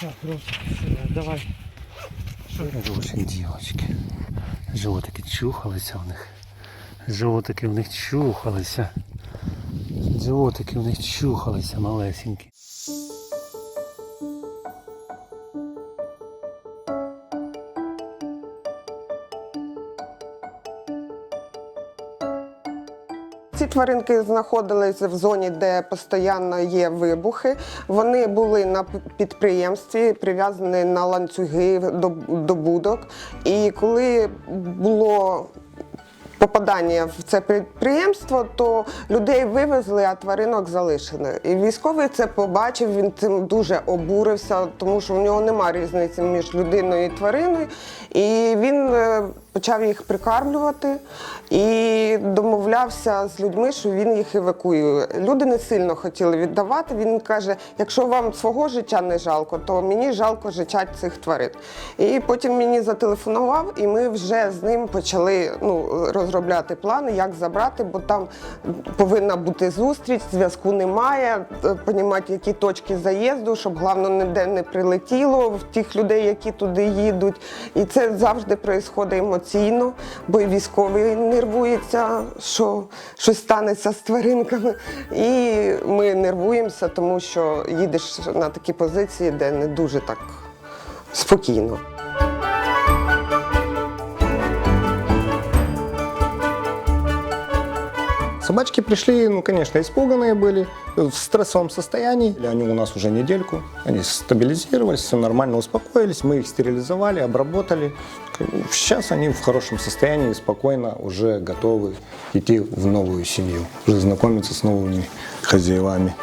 Так, Ром, давай. Очень дівочки. Животики чухалися в них. Животики в них чухалися. Животики в них чухалися малесенькі. Ці тваринки знаходились в зоні, де постійно є вибухи. Вони були на підприємстві, прив'язані на ланцюги до, до будок. І коли було попадання в це підприємство, то людей вивезли, а тваринок залишили. І військовий це побачив, він цим дуже обурився, тому що в нього немає різниці між людиною і твариною. І він е, почав їх прикармлювати і домовлявся з людьми, що він їх евакуює. Люди не сильно хотіли віддавати. Він каже: якщо вам свого життя не жалко, то мені жалко життя цих тварин. І потім мені зателефонував, і ми вже з ним почали ну, розробляти плани, як забрати, бо там повинна бути зустріч, зв'язку немає, е, понімати, які точки заїзду, щоб головне ніде не прилетіло в тих людей, які туди їдуть. І це завжди відбувається емоційно, бо і військовий нервується, що щось станеться з тваринками. І ми нервуємося, тому що їдеш на такі позиції, де не дуже так спокійно. Собачки пришли, ну, конечно, испуганные были, в стрессовом состоянии. Они у нас уже недельку, они стабилизировались, все нормально успокоились, мы их стерилизовали, обработали. Сейчас они в хорошем состоянии, спокойно уже готовы идти в новую семью, уже знакомиться с новыми хозяевами.